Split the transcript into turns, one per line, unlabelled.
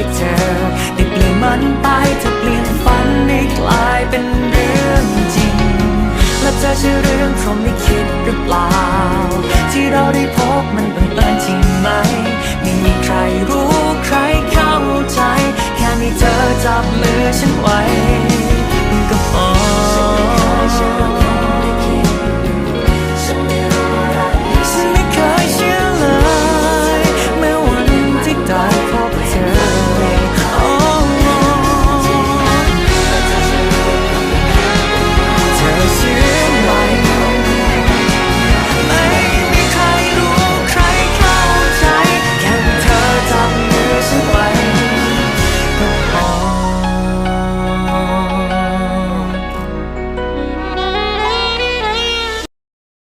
ที่เธอได้เปลี่ยนมันไปถ้าเปลี่ยนฝันให้กลายเป็นเรื่องจริง และเธอใช่เรื่องผมได้คิดหรือเปล่า ที่เราได้พบมันเป็นเอิญจริงไหมไม่มีใครรู้ใครเข้าใจ แค่มีเธอจับมือฉันไว้